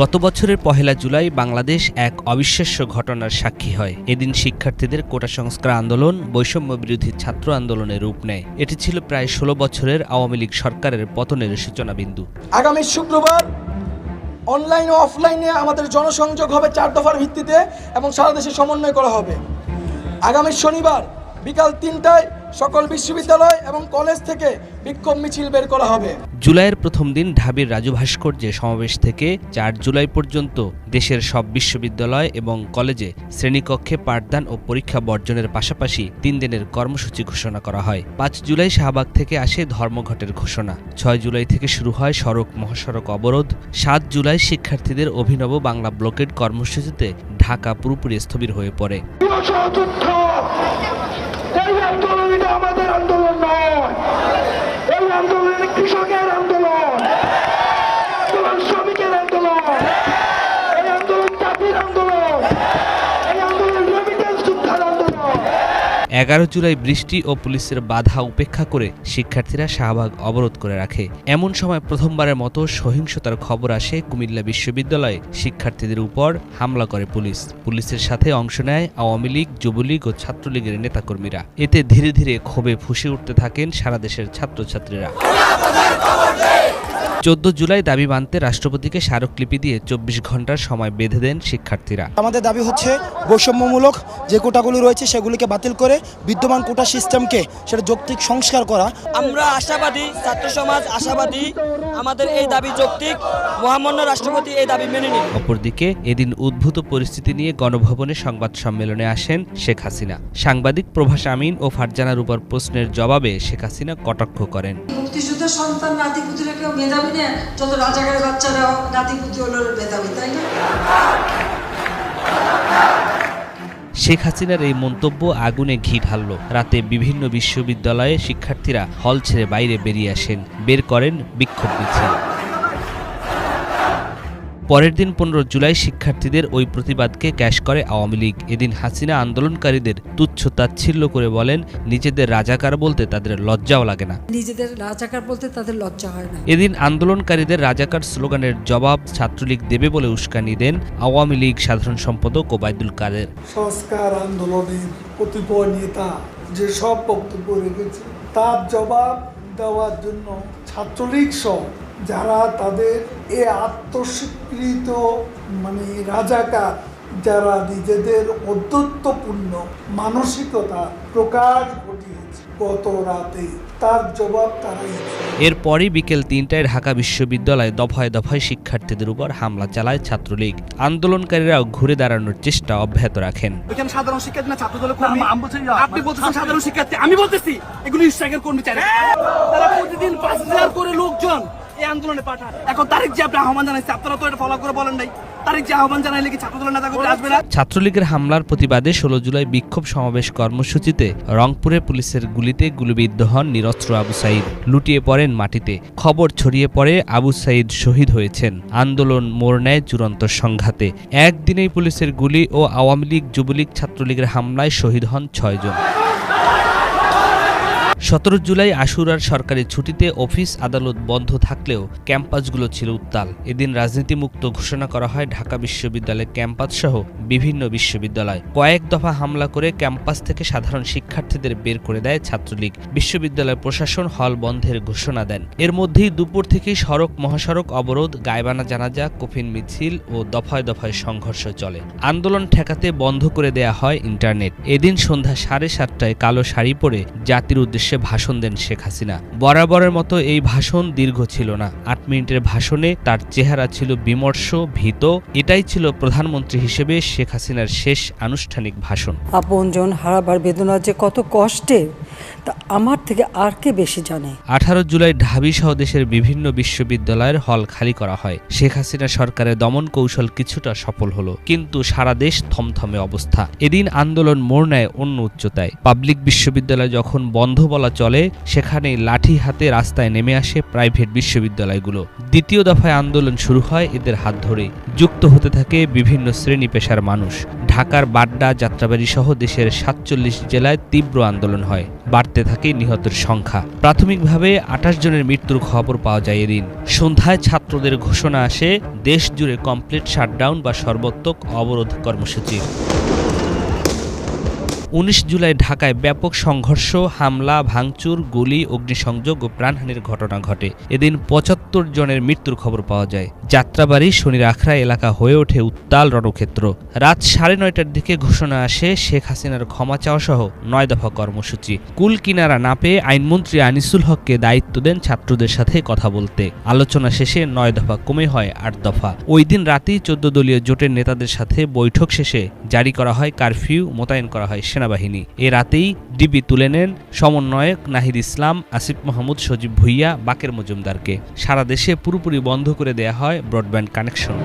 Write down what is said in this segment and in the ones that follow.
গত বছরের পহেলা জুলাই বাংলাদেশ এক অবিশ্বাস্য ঘটনার সাক্ষী হয়। এদিন শিক্ষার্থীদের কোটা সংস্কার আন্দোলন, বৈষম্য বিরোধী ছাত্র আন্দোলনের রূপ নেয়। এটি ছিল প্রায় ষোলো বছরের আওয়ামী লীগ সরকারের পতনের সূচনা বিন্দু আগামী শুক্রবার অনলাইন ও অফলাইনে আমাদের জনসংযোগ হবে চার দফার ভিত্তিতে এবং সারা দেশে সমন্বয় করা হবে। আগামী শনিবার বিকাল তিনটায় সকল বিশ্ববিদ্যালয় এবং কলেজ থেকে বিক্ষোভ মিছিল বের করা হবে। জুলাইয়ের প্রথম দিন ঢাবির রাজু ভাস্কর্যে সমাবেশ থেকে চার জুলাই পর্যন্ত দেশের সব বিশ্ববিদ্যালয় এবং কলেজে শ্রেণীকক্ষে পাঠদান ও পরীক্ষা বর্জনের পাশাপাশি তিন দিনের কর্মসূচি ঘোষণা করা হয়। পাঁচ জুলাই শাহবাগ থেকে আসে ধর্মঘটের ঘোষণা। ছয় জুলাই থেকে শুরু হয় সড়ক মহাসড়ক অবরোধ। সাত জুলাই শিক্ষার্থীদের অভিনব বাংলা ব্লকেড কর্মসূচিতে ঢাকা পুরোপুরি স্থবির হয়ে পড়ে। এগারো জুলাই বৃষ্টি ও পুলিশের বাধা উপেক্ষা করে শিক্ষার্থীরা শাহবাগ অবরোধ করে রাখে। এমন সময় প্রথমবারের মতো সহিংসতার খবর আসে কুমিল্লা বিশ্ববিদ্যালয়ে। শিক্ষার্থীদের উপর হামলা করে পুলিশ। পুলিশের সাথে অংশ নেয় আওয়ামী লীগ, যুবলীগ ও ছাত্রলীগের নেতাকর্মীরা। এতে ধীরে ধীরে ক্ষোভে ফুসে উঠতে থাকেন সারা দেশের ছাত্রছাত্রীরা। চোদ্দ জুলাই দাবি মানতে রাষ্ট্রপতিকে স্মারকলিপি দিয়ে চব্বিশ ঘণ্টার সময় বেঁধে দেন শিক্ষার্থীরা। আমাদের দাবি হচ্ছে বৈষম্যমূলক যে কোটাগুলি রয়েছে সেগুলিকে বাতিল করে বিদ্যমান কোটা সিস্টেমকে সেটা যৌক্তিক সংস্কার করা। আমরা আশাবাদী ছাত্র সমাজ আশাবাদী আমাদের এই দাবি যৌক্তিক মহামান্য রাষ্ট্রপতি এই দাবি মেনে নিন অপরদিকে এদিন উদ্ভূত পরিস্থিতি নিয়ে গণভবনে সংবাদ সম্মেলনে আসেন শেখ হাসিনা। সাংবাদিক প্রভাস আমিন ও ফারজানার উপর প্রশ্নের জবাবে শেখ হাসিনা কটাক্ষ করেন। মুক্তিযুদ্ধের সন্তান নাতিপুতিরা কেউ মেধাবী না যত রাজাকারের বাচ্চারাও নাতিপুতি হলো মেধাবী তাই না? শেখ হাসিনার এই মন্তব্য আগুনে ঘি ঢালল। রাতে বিভিন্ন বিশ্ববিদ্যালয়ে শিক্ষার্থীরা হল ছেড়ে বাইরে বেরিয়ে আসেন। বের করেন বিক্ষোভ মিছিল। পরের দিন পনেরো জুলাই শিক্ষার্থীদের ওই প্রতিবাদকে ক্যাশ করে আওয়ামী লীগ। এদিন হাসিনা আন্দোলনকারীদের তুচ্ছ তাচ্ছিল্য করে বলেন নিজেদের রাজাকার বলতে তাদের লজ্জাও লাগে না। নিজেদের রাজাকার বলতে তাদের লজ্জা হয় না। এদিন আন্দোলনকারীদের রাজাকার স্লোগানের জবাব ছাত্রলীগ দেবে বলে উস্কানি দেন আওয়ামী লীগ সাধারণ সম্পাদক ওবায়দুল কাদের। সংস্কার আন্দোলনের কতিপয় নেতা যে সব বক্তব্য রেখেছে তার জবাব দেওয়ার জন্য ছাত্রলীগ সহ যারা তাদের এ আত্মস্বীকৃত মানে রাজাকার যারা নিজেদের অদ্যত্বপূর্ণ মানসিকতা প্রকাশ ঘটিয়েছে গত রাতে তার জবাব তারাই। এরপরই বিকেল তিনটায় ঢাকা বিশ্ববিদ্যালয়ে দফায় দফায় শিক্ষার্থীদের উপর হামলা চালায় ছাত্রলীগ। আন্দোলনকারীরাও ঘুরে দাঁড়ানোর চেষ্টা অব্যাহত রাখেন। এখানে সাধারণ শিক্ষার্থী না ছাত্র দলের কর্মী? আপনি বলতেছেন সাধারণ শিক্ষার্থী আমি বলতেছি। এগুলো স্ট্রাইকের কর্মী চাই। তারা প্রতিদিন পাঁচ হাজার করে লোকজন এই আন্দোলনে পাঠান। এখন তারিখ যে আপনি আহ্বান জানাইছে আপনারা তো এটা ফলো করে বলেন নাই। ছাত্রলীগের হামলার প্রতিবাদে ষোলো জুলাই বিক্ষোভ সমাবেশ কর্মসূচিতে রংপুরে পুলিশের গুলিতে গুলিবিদ্ধ হন নিরস্ত্র আবু সাইদ। লুটিয়ে পড়েন মাটিতে। খবর ছড়িয়ে পড়ে আবু সাইদ শহীদ হয়েছেন। আন্দোলন মোড় নেয় চূড়ান্ত সংঘাতে। একদিনেই পুলিশের গুলি ও আওয়ামী লীগ, যুবলীগ ছাত্রলীগের হামলায় শহীদ হন ছয়জন। সতেরো জুলাই আশুরার সরকারি ছুটিতে অফিস আদালত বন্ধ থাকলেও ক্যাম্পাসগুলো ছিল উত্তাল। এদিন রাজনীতিমুক্ত ঘোষণা করা হয় ঢাকা বিশ্ববিদ্যালয়ের ক্যাম্পাস সহ বিভিন্ন বিশ্ববিদ্যালয়। কয়েক দফা হামলা করে ক্যাম্পাস থেকে সাধারণ শিক্ষার্থীদের বের করে দেয় ছাত্রলীগ। বিশ্ববিদ্যালয় প্রশাসন হল বন্ধের ঘোষণা দেন। এর মধ্যেই দুপুর থেকেই সড়ক মহাসড়ক অবরোধ গায়বানা জানাজা, কফিন মিছিল ও দফায় দফায় সংঘর্ষ চলে। আন্দোলন ঠেকাতে বন্ধ করে দেয়া হয় ইন্টারনেট। এদিন সন্ধ্যা সাড়ে সাতটায় কালো শাড়ি পরে জাতির উদ্দেশ্যে ভাষণ দেন শেখ হাসিনা। বরাবরের মতো এই ভাষণ দীর্ঘ ছিল না। আট মিনিটের ভাষণে তার চেহারা ছিল বিমর্ষ ভীত। এটাই ছিল প্রধানমন্ত্রী হিসেবে শেখ হাসিনার শেষ আনুষ্ঠানিক ভাষণ। আপনজন হারাবার বেদনা যে কত কষ্টে তা আমার থেকে আর কে বেশি জানে? আঠারো জুলাই ঢাবি সহ দেশের বিভিন্ন বিশ্ববিদ্যালয়ের হল খালি করা হয়। শেখ হাসিনা সরকারের দমন কৌশল কিছুটা সফল হলো কিন্তু সারা দেশ থমথমে অবস্থা। এদিন আন্দোলন মোড় নেয় অন্য উচ্চতায়। পাবলিক বিশ্ববিদ্যালয় যখন বন্ধ বলা চলে সেখানে লাঠি হাতে রাস্তায় নেমে আসে প্রাইভেট বিশ্ববিদ্যালয়গুলো। দ্বিতীয় দফায় আন্দোলন শুরু হয় এদের হাত ধরে যুক্ত হতে থাকে বিভিন্ন শ্রেণি পেশার মানুষ। ঢাকার বাড্ডা যাত্রাবাড়ি সহ দেশের সাতচল্লিশ জেলায় তীব্র আন্দোলন হয়। বাড়তে থাকে নিহতের সংখ্যা। প্রাথমিকভাবে আঠাশ জনের মৃত্যুর খবর পাওয়া যায় এদিন। সন্ধ্যায় ছাত্রদের ঘোষণা আসে দেশ জুড়ে কমপ্লিট শাটডাউন বা সর্বোত্তক অবরোধ কর্মসূচি ১৯ জুলাই ঢাকায় ব্যাপক সংঘর্ষ, হামলা, ভাঙচুর, গুলি, অগ্নিসংযোগ ও প্রাণহানির ঘটনা ঘটে। এদিন পঁচাত্তর জনের মৃত্যুর খবর পাওয়া যায়। যাত্রাবাড়ি, শনির আখড়া এলাকা হয়ে ওঠে উত্তাল রণক্ষেত্র। রাত সাড়ে নয়টার দিকে ঘোষণা আসে শেখ হাসিনার ক্ষমা চাওয়া সহ নয় দফা কর্মসূচি। কুল কিনারা না পেয়ে আইনমন্ত্রী আনিসুল হককে দায়িত্ব দেন ছাত্রদের সাথে কথা বলতে। আলোচনা শেষে নয় দফা কমে হয় আট দফা। ওই দিন রাতেই চোদ্দ দলীয় জোটের নেতাদের সাথে বৈঠক শেষে জারি করা হয় কারফিউ, মোতায়েন করা হয় সেনাবাহিনী। এ রাতেই ডিবি তুলে নেন সমন্বয়ক নাহিদ ইসলাম, আসিফ মাহমুদ, সজীব ভুইয়া, বাকের মজুমদারকে। সারা দেশে পুরোপুরি বন্ধ করে দেয়া হয় ব্রডব্যান্ড কানেকশন।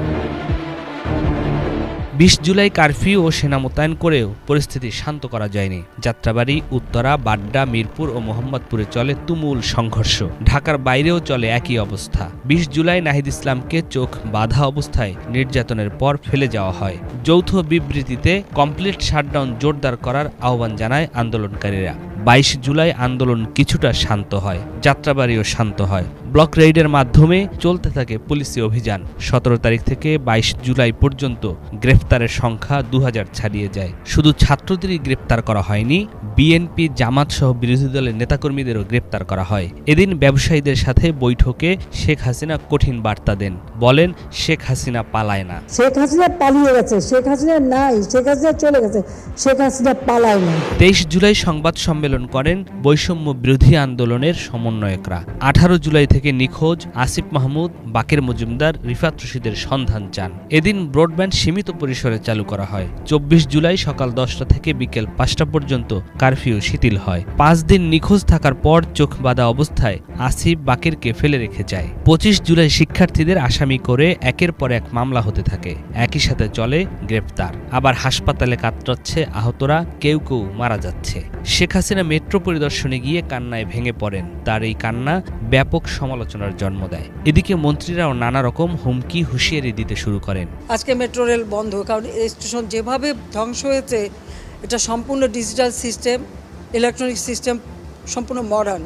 বিশ জুলাই কারফিউ ও সেনা মোতায়েন করেও পরিস্থিতি শান্ত করা যায়নি। যাত্রাবাড়ি, উত্তরা, বাড্ডা, মিরপুর ও মোহাম্মদপুরে চলে তুমুল সংঘর্ষ। ঢাকার বাইরেও চলে একই অবস্থা। বিশ জুলাই নাহিদ ইসলামকে চোখ বাধা অবস্থায় নির্যাতনের পর ফেলে যাওয়া হয়। যৌথ বিবৃতিতে কমপ্লিট শাটডাউন জোরদার করার আহ্বান জানায় আন্দোলনকারীরা। বাইশ জুলাই আন্দোলন কিছুটা শান্ত হয়, যাত্রাবাড়িও শান্ত হয়। ব্লক রেইডের মাধ্যমে চলতে থাকে পুলিশি অভিযান। সতেরো তারিখ থেকে বাইশ জুলাই পর্যন্ত গ্রেফতারের সংখ্যা দু হাজার ছাড়িয়ে যায়। শুধু ছাত্রদেরই গ্রেফতার করা হয়নি বিএনপি জামাত সহ বিরোধী দলের নেতাকর্মীদেরও গ্রেপ্তার করা হয়। এদিন ব্যবসায়ীদের সাথে বৈঠকে শেখ হাসিনা কঠিন বার্তা দেন। বলেন শেখ হাসিনা পালায় না। শেখ হাসিনা পালিয়ে গেছে। শেখ হাসিনা নাই। শেখ হাসিনা চলে গেছে। শেখ হাসিনা পালায় না। তেইশ জুলাই সংবাদ সম্মেলন করেন বৈষম্য বিরোধী আন্দোলনের সমন্বয়করা। আঠারো জুলাই থেকে নিখোঁজ আসিফ মাহমুদ বাকের মজুমদার রিফাত রশিদের সন্ধান চান। এদিন ব্রডব্যান্ড সীমিত পরিসরে চালু করা হয়। চব্বিশ জুলাই সকাল দশটা থেকে বিকেল পাঁচটা পর্যন্ত কারফিউ শিথিল হয়। পাঁচ দিন নিখোঁজ থাকার পর চোখ বাঁধা অবস্থায় আসিফ বাকেরকে ফেলে রেখে যায়। পঁচিশ জুলাই শিক্ষার্থীদের আসামি করে একের পর এক মামলা হতে থাকে। একই সাথে চলে গ্রেপ্তার। আবার হাসপাতালে কাতরাচ্ছে আহতরা, কেউ কেউ মারা যাচ্ছে। শেখ হাসিনা মেট্রো পরিদর্শনে গিয়ে কান্নায় ভেঙে পড়েন। তার এই কান্না ব্যাপক সমালোচনার জন্ম দেয়। এদিকে মন্ত্রীরাও নানা রকম হুমকি, হুঁশিয়ারি দিতে শুরু করেন। আজকে মেট্রো রেল বন্ধ, কারণ স্টেশন যেভাবে ধ্বংস হয়েছে এটা সম্পূর্ণ ডিজিটাল সিস্টেম ইলেকট্রনিক সিস্টেম সম্পূর্ণ মডার্ন